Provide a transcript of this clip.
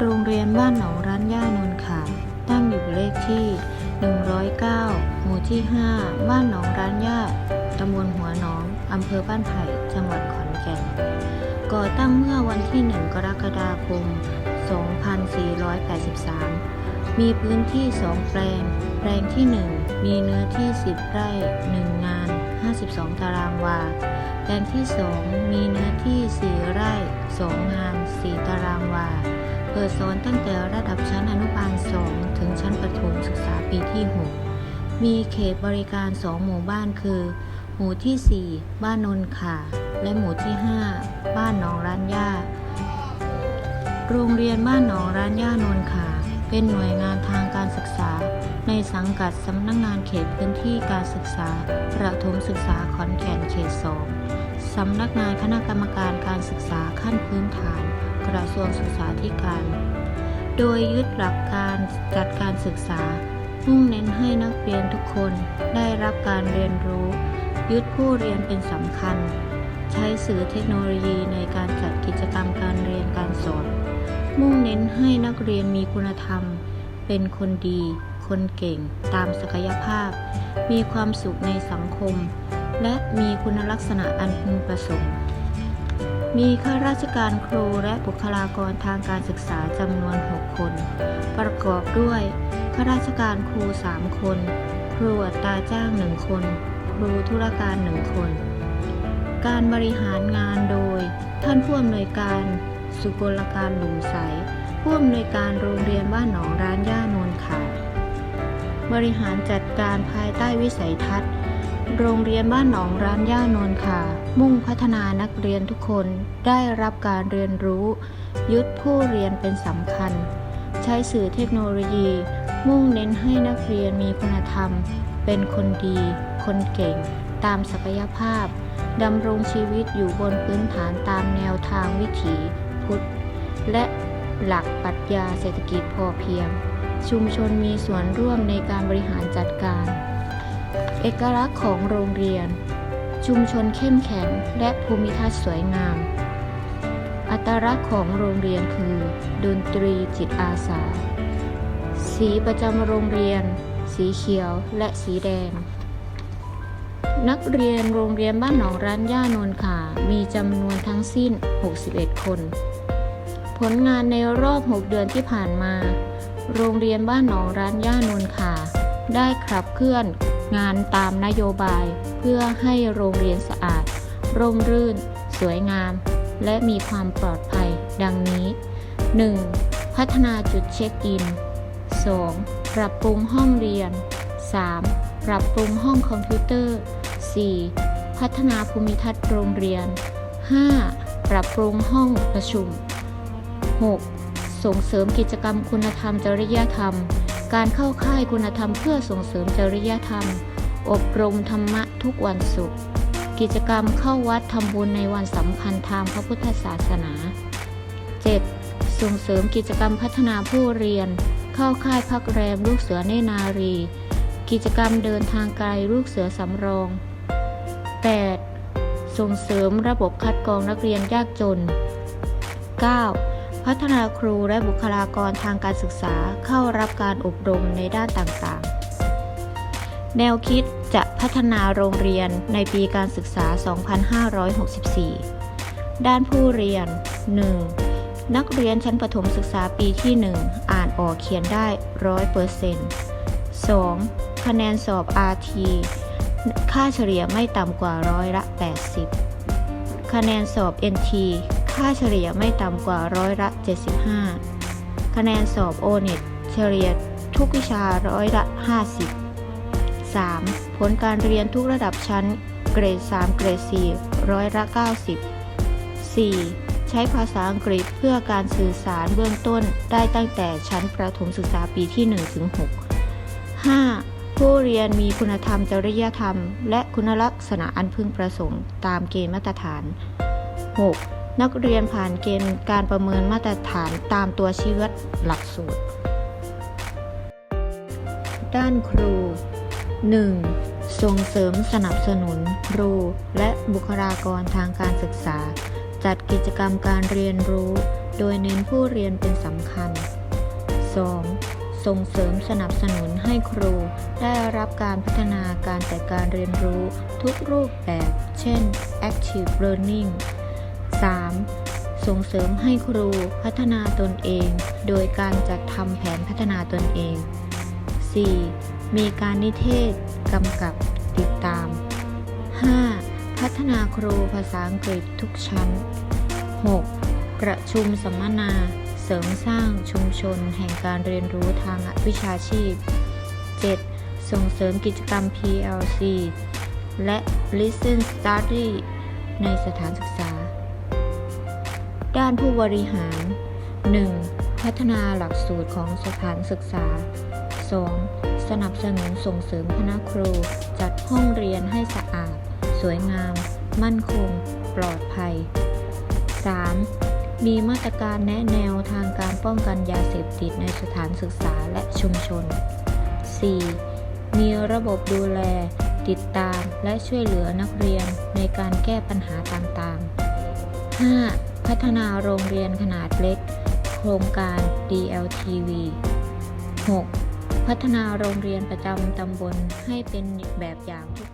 โรงเรียนบ้านหนองร้านย่านนท์ค่ะตั้งอยู่เลขที่ 109 หมู่ที่ 5 บ้านหนองร้านย่าตำบลหัวหนองอำเภอบ้านไผ่ จังหวัดขอนแก่น ก่อตั้งเมื่อวันที่ 1 กรกฎาคม 2483 มีพื้นที่ 2 แปลง แปลงที่ 1 มีเนื้อที่ 10 ไร่ 1 งาน 52 ตารางวา แปลงที่ 2 มีเนื้อที่ 4 ไร่ 2 งาน 4 ตารางวา เปิดสอนตั้งแต่ระดับชั้นอนุบาล 2 ถึงชั้นประถมศึกษาปีที่ 6 มีเขตบริการ 2 หมู่บ้านคือ หมู่ที่ 4 บ้านนนขาและหมู่ที่ 5 บ้านหนองร้านย่า โรงเรียนบ้านหนองร้านย่านนขาเป็นหน่วยงานทางการศึกษา ในสังกัดสำนักงานเขตพื้นที่การศึกษา ประถมศึกษาขอนแก่นเขต 2 สำนักงานคณะกรรมการการศึกษาขั้นพื้นฐาน กระทรวงศึกษาธิการ โดยยึดหลักการจัดการศึกษา มุ่งเน้นให้นักเรียนทุกคนได้รับการเรียนรู้ ยึดผู้เรียนเป็นสำคัญ ใช้สื่อเทคโนโลยีในการจัดกิจกรรมการเรียนการสอน มุ่งเน้นให้นักเรียนมีคุณธรรม เป็นคนดี คนเก่ง ตามศักยภาพ มีความสุขในสังคม และมีคุณลักษณะอันพึงประสงค์ มีข้าราชการครูและบุคลากรทางการศึกษาจำนวน 6 คน ประกอบด้วย ข้าราชการครู 3 คน ครูอัตราจ้าง 1 คน ครูธุรการ 1 คน การบริหารงานโดย ท่านผู้อำนวยการสุกลการหลุมใสผู้อำนวยการโรงเรียนบ้านหนองร้านย่านนท์ค่ะบริหารจัดการภายใต้วิสัยทัศน์ โรงเรียนบ้านหนองร้านย่านนค่ะ มุ่งพัฒนานักเรียนทุกคนได้รับการเรียนรู้ ยึดผู้เรียนเป็นสำคัญ ใช้สื่อเทคโนโลยี มุ่งเน้นให้นักเรียนมีคุณธรรม เป็นคนดี คนเก่ง ตามศักยภาพดำรงชีวิตอยู่บนพื้นฐานตามแนวทางวิถีพุทธ และหลักปรัชญาเศรษฐกิจพอเพียง ชุมชนมีส่วนร่วมในการบริหารจัดการ เอกลักษณ์ของโรงเรียน ชุมชนเข้มแข็งและภูมิทัศน์สวยงาม อัตลักษณ์ของโรงเรียนคือ ดนตรีจิตอาสา สีประจำโรงเรียน สีเขียวและสีแดง นักเรียนโรงเรียนบ้านหนองร้านย่านนท์ค่ะมีจำนวนทั้งสิ้น 61 คน ผลงานในรอบ 6 เดือนที่ผ่านมา โรงเรียนบ้านหนองร้านย่านนท์ค่ะได้ขับเคลื่อน งานตามนโยบายเพื่อให้โรงเรียนสะอาด ร่มรื่น สวยงาม และมีความปลอดภัยดังนี้ 1. พัฒนาจุดเช็คอิน 2. ปรับปรุงห้องเรียน 3. ปรับปรุงห้องคอมพิวเตอร์ 4. พัฒนาภูมิทัศน์โรงเรียน 5. ปรับปรุงห้องประชุม 6. ส่งเสริมกิจกรรมคุณธรรมจริยธรรม การเข้าค่ายคุณธรรมเพื่อส่งเสริมจริยธรรม อบรมธรรมะทุกวันศุกร์ กิจกรรมเข้าวัดทำบุญในวันสำคัญทางพระพุทธศาสนา 7. ส่งเสริมกิจกรรมพัฒนาผู้เรียน เข้าค่ายพักแรมลูกเสือเนนารี กิจกรรมเดินทางไกลลูกเสือสำรอง 8. ส่งเสริมระบบคัดกรองนักเรียนยากจน 9. พัฒนาครูและบุคลากรทางการศึกษาเข้ารับการอบรมในด้านต่างๆ แนวคิดจะพัฒนาโรงเรียนในปีการศึกษา 2564 ด้านผู้เรียน 1. นักเรียนชั้นประถมศึกษาปีที่ 1 อ่านออกเขียนได้ 100% 2. คะแนนสอบ RT ค่าเฉลี่ยไม่ต่ำกว่าร้อยละ 80 คะแนนสอบ NT ค่าเฉลี่ยไม่ต่ำกว่าร้อยละ 75 คะแนนสอบ ONET เฉลี่ยทุกวิชาร้อยละ 50 3. ผลการเรียนทุกระดับชั้น เกรด 3 เกรด 4 ร้อยละ 90 4. ใช้ภาษาอังกฤษเพื่อการสื่อสารเบื้องต้นได้ตั้งแต่ชั้นประถมศึกษาปีที่ 1 ถึง 6 5. ผู้เรียนมีคุณธรรมจริยธรรม และคุณลักษณะอันพึงประสงค์ ตามเกณฑ์มาตรฐาน 6. นักเรียนผ่านเกณฑ์การประเมินมาตรฐานตามตัวชี้วัดหลักสูตร ด้านครู 1. ส่งเสริมสนับสนุน ครู และบุคลากรทางการศึกษา จัดกิจกรรมการเรียนรู้ โดยเน้นผู้เรียนเป็นสำคัญ 2. ส่งเสริมสนับสนุนให้ครู ได้รับการพัฒนาการจัดการเรียนรู้ทุกรูปแบบ เช่น active learning 3. ส่งเสริมให้ครูพัฒนาตนเอง โดยการจัดทำแผนพัฒนาตนเอง 4. มีการนิเทศกำกับติดตาม 5. พัฒนาครูภาษาอังกฤษทุกชั้น 6. ประชุมสัมมนา เสริมสร้างชุมชนแห่งการเรียนรู้ทางวิชาชีพ 7. ส่งเสริมกิจกรรม PLC และ Listen Study ในสถานศึกษา ด้านผู้บริหาร 1. พัฒนาหลักสูตรของสถานศึกษา 2. สนับสนุนส่งเสริมคณะครู จัดห้องเรียนให้สะอาด สวยงาม มั่นคง ปลอดภัย 3. มีมาตรการแนะแนวทางการป้องกันยาเสพติดในสถานศึกษาและชุมชน 4. มีระบบดูแล ติดตามและช่วยเหลือนักเรียนในการแก้ปัญหาต่างๆ 5. พัฒนาโรงเรียนขนาดเล็ก โครงการ DLTV 6. พัฒนาโรงเรียนประจำตำบลให้เป็นแบบอย่างทุก